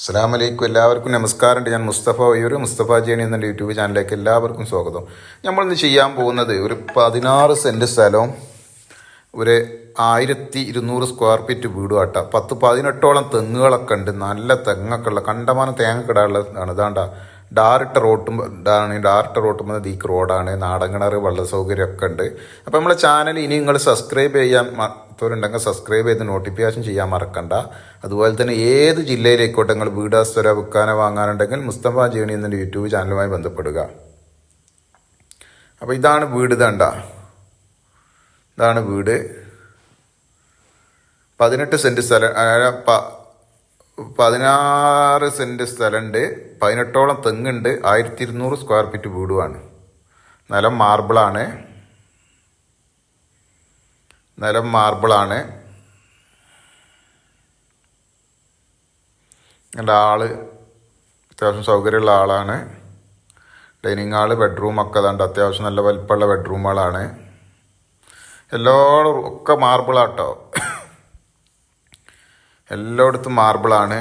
അസ്സാം വലൈക്കും എല്ലാവർക്കും നമസ്കാരമുണ്ട്. ഞാൻ മുസ്തഫ ഒയ്യൂർ മുസ്തഫ ജേണി എന്ന യൂട്യൂബ് ചാനലിലേക്ക് എല്ലാവർക്കും സ്വാഗതം. നമ്മളിന്ന് ചെയ്യാൻ പോകുന്നത് ഒരു പതിനാറ് സെന്റ് സ്ഥലവും ഒരു ആയിരത്തി ഇരുന്നൂറ് സ്ക്വയർ ഫീറ്റ് വീടും ആട്ട. പത്ത് പതിനെട്ടോളം തെങ്ങുകളൊക്കെ ഉണ്ട്. നല്ല തെങ്ങൊക്കെ ഉള്ള കണ്ടമാനം തേങ്ങ കിടാനുള്ളതാണ് ഇതാണ്ട ഡാറിട്ട റോട്ടും ഇതാണ് ഡാറിട്ട റോട്ടും ദീക്ക് റോഡാണ്. നാടൻകിണർ വെള്ള സൗകര്യമൊക്കെ ഉണ്ട്. അപ്പോൾ നമ്മളെ ചാനൽ ഇനി നിങ്ങൾ സബ്സ്ക്രൈബ് ചെയ്യാൻ മറ്റവരുണ്ടെങ്കിൽ സബ്സ്ക്രൈബ് ചെയ്ത് നോട്ടിഫിക്കേഷൻ ചെയ്യാൻ മറക്കണ്ട. അതുപോലെ തന്നെ ഏത് ജില്ലയിലേക്കോട്ടെ നിങ്ങൾ വീടാ സ്ഥലം വിൽക്കാനോ വാങ്ങാനുണ്ടെങ്കിൽ മുസ്തഫ ജേണി എന്നൊരു യൂട്യൂബ് ചാനലുമായി ബന്ധപ്പെടുക. അപ്പോൾ ഇതാണ് വീട് ഇതണ്ട ഇതാണ് വീട്. പതിനെട്ട് സെന്റ് സ്ഥലം പതിനാറ് സെന്റ് സ്ഥലമുണ്ട്. പതിനെട്ടോളം തെങ്ങുണ്ട്. ആയിരത്തി ഇരുന്നൂറ് സ്ക്വയർ ഫീറ്റ് വീടുമാണ് നിലം മാർബിളാണ് നിലം മാർബിളാണ്. എന്റെ ആൾ അത്യാവശ്യം സൗകര്യമുള്ള ആളാണ്. ഡൈനിങ് ഹാൾ ബെഡ്റൂമൊക്കെ അതുണ്ട് അത്യാവശ്യം നല്ല വലിപ്പമുള്ള ബെഡ്റൂമുകളാണ് എല്ലായിടും ഒക്കെ മാർബിളാട്ടോ എല്ലായിടത്തും മാർബിളാണ്.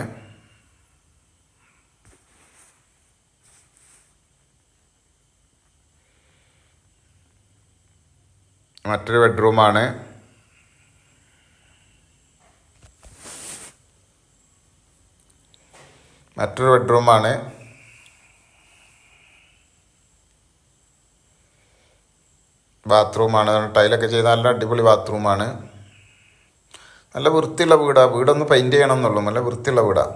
മറ്റൊരു ബെഡ്റൂമാണ്. മറ്റൊരു ബെഡ്റൂമാണ്. ബാത്റൂമാണ്. ടൈലൊക്കെ ചെയ്ത നല്ല അടിപൊളി ബാത്റൂമാണ്. നല്ല വൃത്തിയുള്ള വീടാണ് വീടൊന്ന് പെയിന്റ് ചെയ്യണം എന്നുള്ളൂ നല്ല വൃത്തിയുള്ള വീടാണ്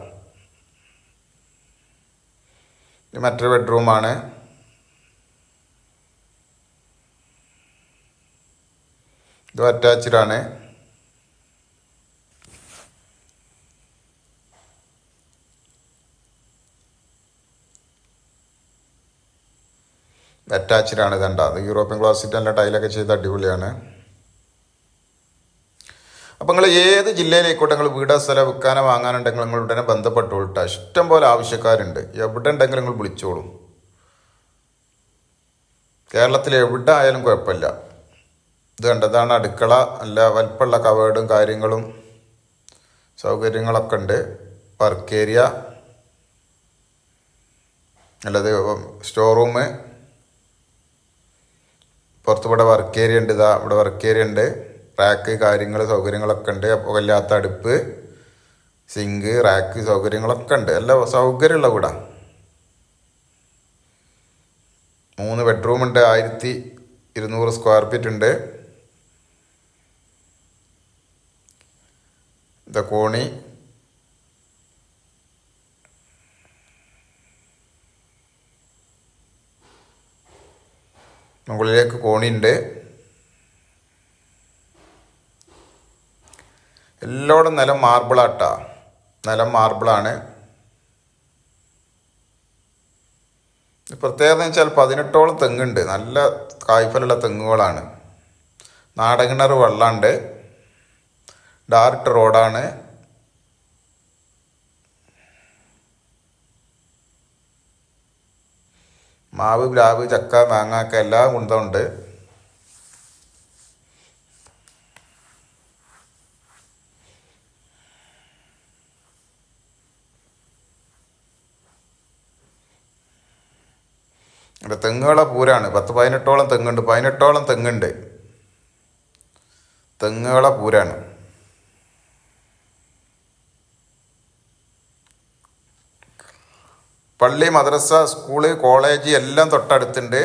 മറ്റൊരു ബെഡ്റൂമാണ്. ഇത് അറ്റാച്ച്ഡ് ആണ് അറ്റാച്ച്ഡ് ആണ് ഇതണ്ട. അത് യൂറോപ്യൻ ക്ലോസിറ്റ് നല്ല ടൈലൊക്കെ ചെയ്ത് അടിപൊളിയാണ്. അപ്പം നിങ്ങൾ ഏത് ജില്ലയിലേക്കോട്ടെ നിങ്ങൾ വീടോ സ്ഥലം വിൽക്കാനോ വാങ്ങാനുണ്ടെങ്കിൽ നിങ്ങൾ ഉടനെ ബന്ധപ്പെട്ടോളൂ കേട്ടോ ഇഷ്ടം പോലെ ആവശ്യക്കാരുണ്ട്. എവിടെ ഉണ്ടെങ്കിലും നിങ്ങൾ വിളിച്ചോളും. കേരളത്തിൽ എവിടെ ആയാലും കുഴപ്പമില്ല. ഇത് കണ്ടതാണ് അടുക്കള. അല്ല വലിപ്പമുള്ള കവേർഡും കാര്യങ്ങളും സൗകര്യങ്ങളൊക്കെ ഉണ്ട്. വർക്ക് ഏരിയ അല്ലത് സ്റ്റോർ റൂം പുറത്ത് ഇവിടെ വർക്ക് ഏരിയ ഉണ്ട് ഇതാ ഇവിടെ വർക്ക് ഏരിയ ഉണ്ട്. റാക്ക് കാര്യങ്ങൾ സൗകര്യങ്ങളൊക്കെ ഉണ്ട്. അപ്പോൾ വല്ലാത്ത അടുപ്പ് സിങ്ക് റാക്ക് സൗകര്യങ്ങളൊക്കെ ഉണ്ട്. എല്ലാം സൗകര്യമുള്ള വീടാ. മൂന്ന് ബെഡ്റൂം ഉണ്ട് ആയിരത്തി ഇരുന്നൂറ് സ്ക്വയർ ഫീറ്റ് ഉണ്ട്. ഇതാ കോണി. മുകളിലേക്ക് കോണിയുണ്ട്. എല്ലായിടും നിലം മാർബിളാട്ടാ. നിലം മാർബിളാണ്. പ്രത്യേകത എന്ന് വെച്ചാൽ പതിനെട്ടോളം തെങ്ങുണ്ട്. നല്ല കായ്ഫലുള്ള തെങ്ങുകളാണ്. നാടകിണർ വെള്ളമുണ്ട് ഡാർട്ട് റോഡാണ്. മാവ് പ്ലാവ് ചക്ക മാങ്ങ ഒക്കെ എല്ലാ കുന്തമുണ്ട് ഇവിടെ തെങ്ങുകളെ പൂരാണ്. പത്ത് പതിനെട്ടോളം തെങ്ങുണ്ട്. പതിനെട്ടോളം തെങ്ങുണ്ട്. തെങ്ങുകളെ പൂരാണ്. പള്ളി മദ്രസ സ്കൂൾ കോളേജ് എല്ലാം തൊട്ടടുത്തുണ്ട്.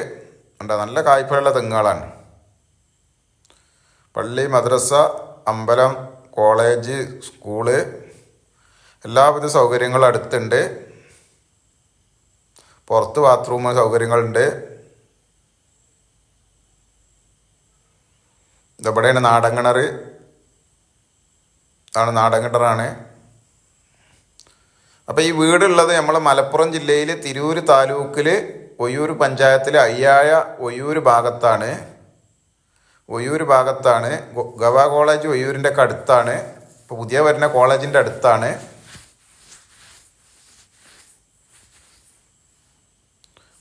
ഉണ്ട് നല്ല കായ്പുള്ള തെങ്ങുകളാണ്. പള്ളി മദ്രസ അമ്പലം കോളേജ് സ്കൂൾ എല്ലാവിധ സൗകര്യങ്ങളും അടുത്തുണ്ട്. പുറത്ത് ബാത്റൂം സൗകര്യങ്ങളുണ്ട്. ഇതെവിടെയാണ് നാടൻകിണർ ആണ് നാടൻകിണറാണ് അപ്പോൾ ഈ വീടുള്ളത് നമ്മളെ മലപ്പുറം ജില്ലയിൽ തിരൂർ താലൂക്കിൽ ഒയ്യൂർ പഞ്ചായത്തിലെ അയ്യായ ഒയ്യൂർ ഭാഗത്താണ്. ഒയ്യൂർ ഭാഗത്താണ്. ഗവ കോളേജ് ഒയ്യൂരിന്റെ ഒക്കെ അടുത്താണ്. ഇപ്പോൾ പുതിയ വരുന്ന കോളേജിന്റെ അടുത്താണ്.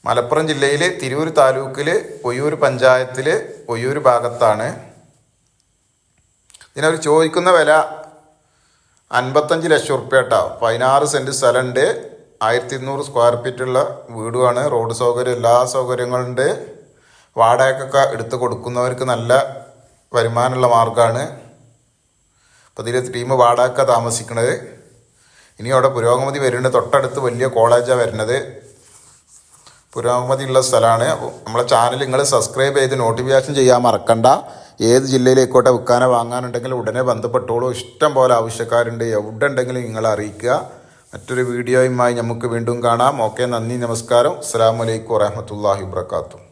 മലപ്പുറം ജില്ലയിൽ തിരൂർ താലൂക്കിൽ ഒയ്യൂർ പഞ്ചായത്തിൽ ഒയ്യൂർ ഭാഗത്താണ്. ഇതിനവർ ചോദിക്കുന്ന വില അൻപത്തഞ്ച് ലക്ഷം ഉറുപ്പ്യ കേട്ടോ പതിനാറ് സെന്റ് സ്ഥലമുണ്ട് ആയിരത്തി ഇരുന്നൂറ് സ്ക്വയർ ഫീറ്റുള്ള വീടുമാണ് റോഡ് സൗകര്യം എല്ലാ സൗകര്യങ്ങളുണ്ട്. വാടകയ്ക്കൊക്കെ എടുത്ത് കൊടുക്കുന്നവർക്ക് നല്ല വരുമാനമുള്ള മാർഗമാണ് അപ്പോൾ ഇതിൽ ടീം വാടക താമസിക്കുന്നത് ഇനി അവിടെ പുരോഗമതി വരുന്നുണ്ട്. തൊട്ടടുത്ത് വലിയ കോളേജാണ് വരുന്നത്. പുരോഗമതി ഉള്ള സ്ഥലമാണ് അപ്പോൾ നമ്മളെ ചാനൽ നിങ്ങൾ സബ്സ്ക്രൈബ് ചെയ്ത് നോട്ടിഫിക്കേഷൻ ചെയ്യാൻ മറക്കണ്ട. ഏത് ജില്ലയിലേക്കോട്ടെ വിൽക്കാനോ വാങ്ങാനുണ്ടെങ്കിൽ ഉടനെ ബന്ധപ്പെട്ടോളൂ. ഇഷ്ടം പോലെ ആവശ്യക്കാരുണ്ട്. എവിടെ ഉണ്ടെങ്കിലും നിങ്ങൾ അറിയിക്കുക. മറ്റൊരു വീഡിയോയുമായി നമുക്ക് വീണ്ടും കാണാം. ഓക്കെ നന്ദി നമസ്കാരം. അസ്സാം വലൈക്കും വറഹമത്തല്ലാഹി വാത്തു